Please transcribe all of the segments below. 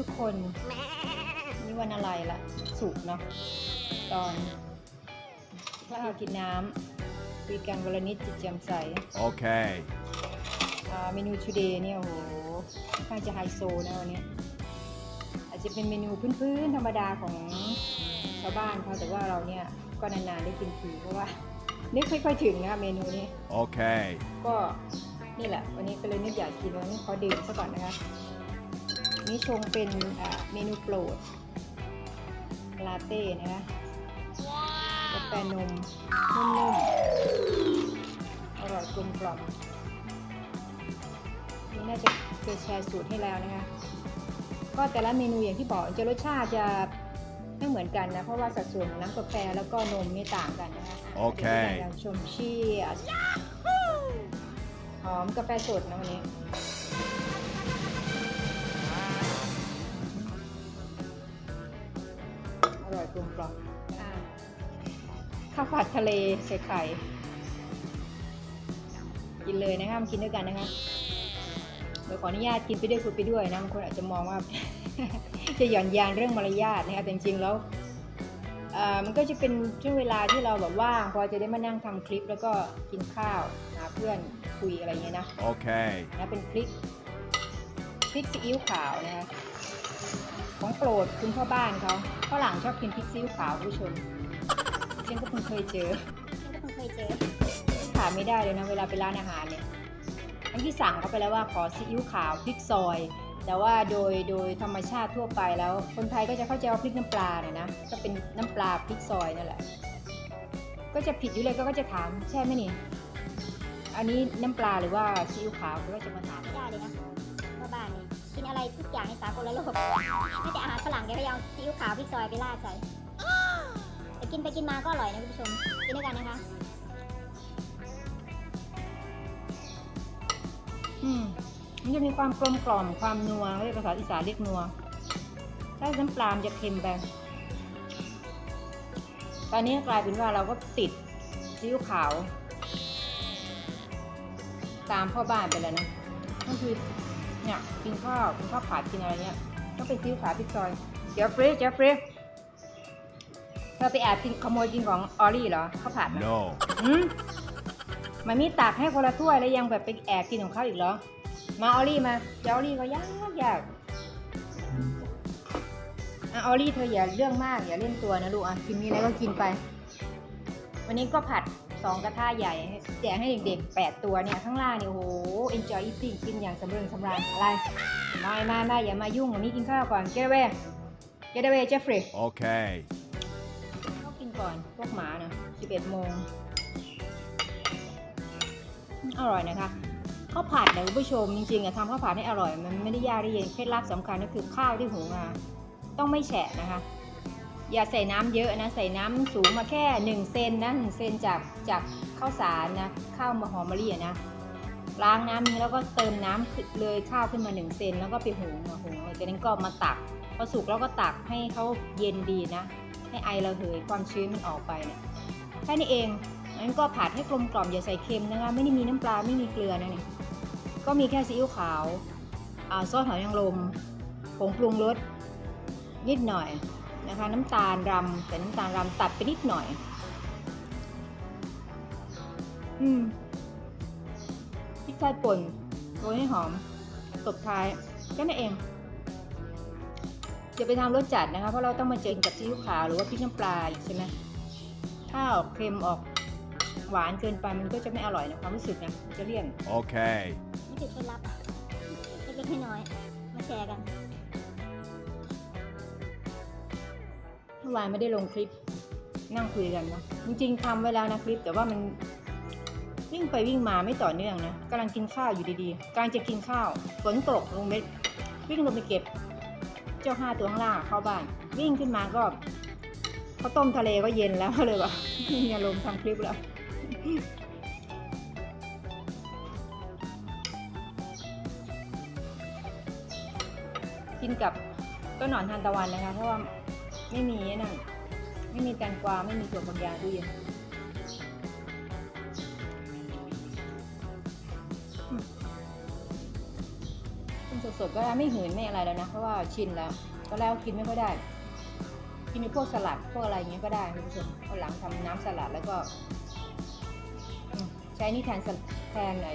ทุกคน นี่วันอะไรล่ะสุกร์เนาะตอนข้าวกินน้ำคุยกันวันละนิดจิตแจ่มใส Okay. อ่าเมนู today เนี่ยโอ้โหค่อนข้างจะไฮโซนะวันนี้อาจจะเป็นเมนูพื้นๆธรรมดาของชาวบ้านเขาแต่ว่าเราเนี่ยก็นานๆได้กินทีเพราะว่านึกไม่ค่อยถึงนะเมนูนี้ Okay. ก็นี่แหละ วันนี้ก็เลยนึกอยากกินวันนี้ขอดื่มซะก่อนนะคะ นี่ชงเป็นอ่าเมนูโปรดลาเต้นะคะกาแฟนมนุ่มๆอร่อยกลมกล่อมนี่น่าจะเคยแชร์สูตรให้แล้วนะคะ ก็แต่ละเมนูอย่างที่บอกจะรสชาติจะไม่เหมือนกันนะ เพราะว่าสัดส่วนของน้ำกาแฟแล้วก็นมนี่ต่างกันนะคะโอเคดี๋ยวราชมชีสหอมกาแฟสดนะวันนี้ ข้าวผัดทะเลใส่ไข่ กินเลยนะคะมากินด้วยกันนะคะเดี๋ยวขออนุญาตกินไปด้วยคุยไปด้วยนะบางคนอาจจะมองว่า จะหย่อนยานเรื่องมารยาทนะคะแต่จริงๆแล้วเอ่อมันก็จะเป็นช่วงเวลาที่เราแบบว่างพอจะได้มานั่งทำคลิปแล้วก็กินข้าวหาเพื่อนคุยอะไรเงี้ยนะ Okay. นะเป็นพริกพริกซีอิ๊วขาวนะคะของโปรดคุณพ่อบ้านเขาฝรั่งชอบกินพริกซีอิ๊วขาวคุณผู้ชม ฉันก็เพิ่งเคยเจอฉันก็เพิ่งเคยเจอขาดไม่ได้เลยนะเวลาไปร้านอาหารเนี่ยทั้งที่สั่งเขาไปแล้วว่าขอซีอิ๊วขาวพริกซอย แต่ว่าโดยโดยธรรมชาติทั่วไปแล้ว คนไทยก็จะเข้าใจว่าพริกน้ำปลาเนี่ยนะก็เป็นน้ำปลาพริกซอยนั่นแหละ ก็จะผิดอยู่เลยก็ก็จะถามใช่ไหมนี่อันนี้น้ำปลาหรือว่าซีอิ๊วขาวก็จะมาถามไม่ได้เลยนะว่าบ้านนี่กินอะไรทุกอย่างในสากลโลกไม่แต่อาหารฝรั่งแกก็ยังเอาซีอิ๊วขาวพริกซอยไปราดใส่แต่ กินไปกินมาก็อร่อยนะคุณผู้ชม กินด้วยกันนะคะ อืมมันจะมีความกลมกล่อมความนัวเรียกภาษาอีสานเรียกนัวถ้าน้ำปลามันจะเค็มไปตอนนี้กลายเป็นว่าเราก็ติดซีอิ๊วขาว ตามพ่อบ้านไปแล้วนะก็คือเนี่ยกินข้าวกินข้าวผัดกินอะไรเนี่ยก็เป็นซีอิ๊วขาวพริกซอยเจฟฟรีย์เจฟฟรีย์ เธอไปแอบกินขโมยกินของออรี่เหรอข้าวผัดนะ No. อืมมันมีตักให้คนละถ้วยแล้วยังแบบไปแอบกินของเขาอีกเหรอ มาออลี่มาเจ้าออลี่ก็ยากยากอะออลี่เธออย่าเรื่องมากอย่าเล่นตัวนะลูกอะกินนี้แล้วก็กินไป วันนี้ก็ผัดสองกระทะใหญ่แจกให้เด็กๆแปดตัวเนี่ยข้างล่างเนี่ยโอ้โห enjoy eating กินอย่างสำเริงสำราญอะไรมามามาอย่ามายุ่งวันนี้กินข้าวก่อน get away get away Jeffrey Okay. เขากิน ก่อน พวกหมานะ11โมง อร่อยนะคะข้าวผัดนะคุณผู้ชมจริงๆอะทำข้าวผัดให้อร่อย มันไม่ได้ยากได้เย็นเคล็ดลับสำคัญก็คือข้าวที่หุงมาต้องไม่แฉะนะคะ อย่าใส่น้ำเยอะนะใส่น้ำสูงมาแค่ 1 เซนนะ1เซนจากจากข้าวสารนะข้าวมาหอมมะลินะล้างน้ำนี้แล้วก็เติมน้ำขึ้นเลยข้าวขึ้นมา 1 เซนแล้วก็ไปหุงหุงเลยจากนั้นก็มาตักพอสุกแล้วก็ตักให้เขาเย็นดีนะ ให้ไอระเหยความชื้นมันออกไปเนี่ยแค่นี้เองงั้นก็ผัดให้กลมกล่อมอย่าใส่เค็มนะคะ ไม่ได้มีน้ำปลาไม่มีเกลือนะเนี่ยก็มีแค่ซีอิ๊วขาวอาซอสหอยนางรมผงปรุงรสนิดหน่อยนะคะ น้ำตาลรำแต่น้ำตาลรำตัดไปนิดหน่อย อืมพริกไทยป่นโรยให้หอมตบท้ายแค่นั้นเอง อย่าไปทำรสจัดนะคะ เพราะเราต้องมาเจอกับซีอิ๊วขาวหรือว่าพริกน้ำปลาอีกใช่ไหมถ้าออกเค็มออกหวานเกินไปมันก็จะไม่อร่อยนะความรู้สึกนะมันจะเลี่ยน Okay. นี่คือเคล็ดลับเล็กๆน้อยๆมาแชร์กัน เมื่อวานไม่ได้ลงคลิปนั่งคุยกันเนาะจริงๆทำไว้แล้วนะคลิป แต่ว่ามันวิ่งไปวิ่งมาไม่ต่อเนื่องนะกำลังกินข้าวอยู่ดีๆกำลังจะกินข้าวฝนตกลงเม็ดวิ่งลงไปเก็บ เจ้าห้าตัวข้างล่างเข้าบ้าน วิ่งขึ้นมาก็ข้าวต้มทะเลก็เย็นแล้วเลยว่าไม่มีอารมณ์ทำคลิปแล้วกินกับต้นหนอนทานตะวันนะคะ เพราะว่าไม่มีนั่นไม่มีแตงกวาไม่มีถั่วฝักยาวตู้เย็ สดๆก็ได้ไม่หืนไม่อะไรแล้วนะเพราะว่าชินแล้วก็แล้วกินไม่ค่อยได้ กินในพวกสลัดพวกอะไรอย่างเงี้ยก็ได้คุณผู้ชมเอาหลังทำน้ำสลัดแล้วก็อืมใช้นี่แทนสลัดแทนไอ้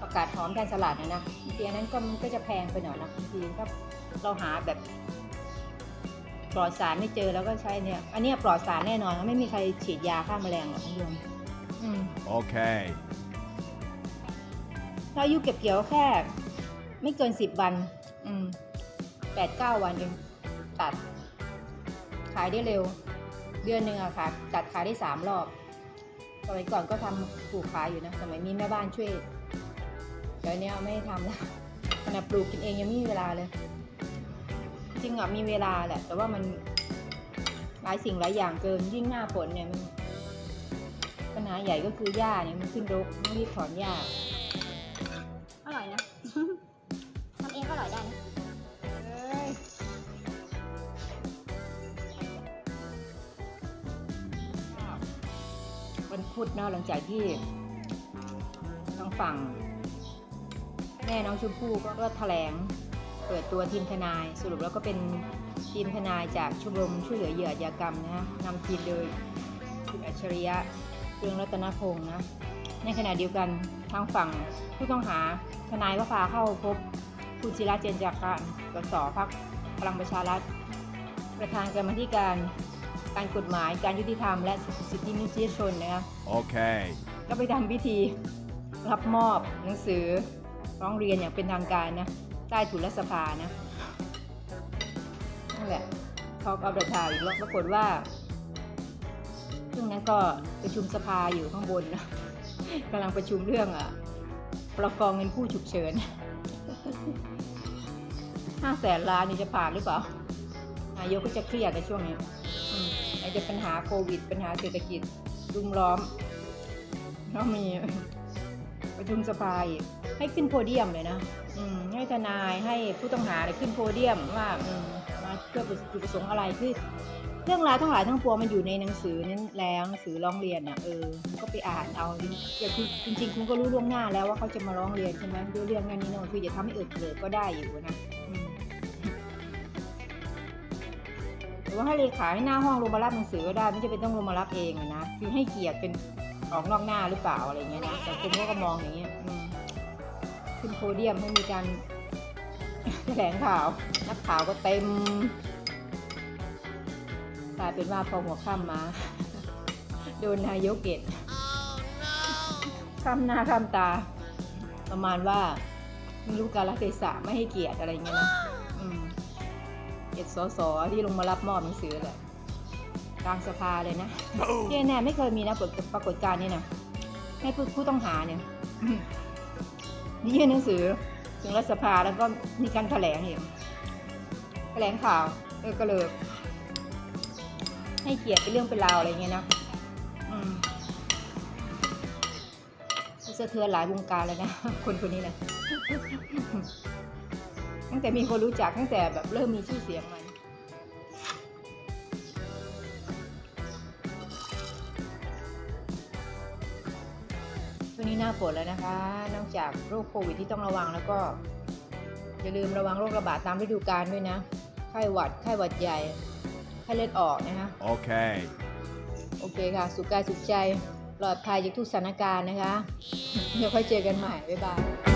ประกาศหอมแทนสลัดนะนะบางทีอันนั้นก็มันก็จะแพงไปหน่อยนะบางทีถ้าเราหาแบบปลอดสารไม่เจอแล้วก็ใช้เนี่ย อันเนี้ยปลอดสารแน่นอนไม่มีใครฉีดยาฆ่าแมลงหรอกคุณผู้ชมอืม Okay. ถ้าอายุเก็บเกี่ยวแค่ ไม่เกินสิบวัน อืมแปดเก้าวันเองตัด ขายได้เร็ว เดือนหนึ่งอะค่ะ ตัดขายได้สามรอบสมัยก่อนก็ทำปลูกขายอยู่นะสมัยมีแม่บ้านช่วยเดี๋ยวนี้ไม่ทำแล้วขณะปลูกกินเองยังไม่มีเวลาเลย จริงอะมีเวลาแหละ แต่ว่ามันหลายสิ่งหลายอย่างเกินยิ่งหน้าฝนเนี่ยมันปัญหาใหญ่ก็คือหญ้าเนี่ยมันขึ้นรกต้องรีบถอนหญ้า พุธเนาะหลังจากที่ทางฝั่ง แม่น้องชมพู่ก็แถลงเปิดตัวทีมทนาย สรุปแล้วก็เป็นทีมทนายจากชมรมช่วยเหลือเหยื่ออาชญากรรมนะนำทีมโดยคุณอัจฉริยะเรืองรัตนพงศ์นะในขณะเดียวกันทางฝั่งผู้ต้องหาทนายก็พาเข้าพบคุณศิระเจนจากการสสพักพลังประชารัฐประธานกรรมธิการ การกฎหมายการยุติธรรมและสิทธิมนุษยชนนะครับ Okay. ก็ไปทำพิธีรับมอบหนังสือร้องเรียนอย่างเป็นทางการนะ ใต้ถุนรัฐสภานะนั่นแหละทอกเอาเดทาวอีกแล้วปรากฏว่าช่วงนั้นก็ประชุมสภาอยู่ข้างบนนะกำลังประชุมเรื่องอะประกองเงินผู้ฉุกเฉิน ห้าแสนล้านนี่จะผ่านหรือเปล่านายกก็จะเครียดในช่วงนี้อืม ไหนจะปัญหาโควิด ปัญหาเศรษฐกิจรุมล้อมแล้วมีประชุมสภาอีกให้ขึ้นโพเดียมเลยนะให้ทนายให้ผู้ต้องหาเนี่ยขึ้นโพเดียมว่ามมาเพื่อจุดประสงค์อะไรคือเรื่องราวทั้งหลายทั้งปวงมันอยู่ในหนังสือนั้นแล้วหนังสือร้องเรียนอะเออก็ไปอ่านเอาแต่คือจริงๆ คุณก็รู้ล่วงหน้าแล้วว่าเขาจะมาร้องเรียนใช่ไหมด้วยเรื่องนั้นนี้โน่นคืออย่าทำให้เอิดเกลิดก็ได้อยู่นะ รือว่าให้เลขาให้หน้าห้องลงมารับหนังสือก็ได้ไม่จำเป็นต้องลงมารับเองนะคือให้เกียรติเป็นออกนอกหน้าหรือเปล่าอะไรเงี้ยนะแต่คนเขาก็มองอย่างเงี้ยขึ้นโพเดียมให้มีการแถลงข่าว นักข่าวก็เต็มกลายเป็นว่าพอหัวค่ำมา โดนนายกเกตข้ามหน้าข้ามตา ประมาณว่าไม่รู้กาลเทศะไม่ให้เกียรติอะไรเงี้ยนะ อืม เกียรติสสที่ลงมารับมอบหนังสือแหละกลางสภาเลยนะที่แน่ๆไม่เคยมีนะปรากฏการณ์นี้นะให้ผู้ผู้ต้องหาเนี่ยนี่ยื่นหนังสือถึงรัฐสภาแล้วก็มีการแถลงอีกแถลงข่าวเออก็เลยให้เกียรติเป็นเรื่องเป็นราวอะไรเงี้ยนะอืมสะเทือนหลายวงการเลยนะ คนคนนี้นะ ตั้งแต่มีคนรู้จักตั้งแต่แบบเริ่มมีชื่อเสียงมาช่วงนี้หน้าฝนแล้วนะคะ นอกจากโรคโควิดที่ต้องระวังแล้วก็ อย่าลืมระวังโรคระบาดตามฤดูกาลด้วยนะ ไข้หวัด ไข้หวัดใหญ่ ไข้เลือดออกนะคะ Okay. โอเคค่ะ สุขกายสุขใจ ปลอดภัยจากทุกสถานการณ์นะคะ เดี๋ยวค่อยเจอกันใหม่ บ๊ายบาย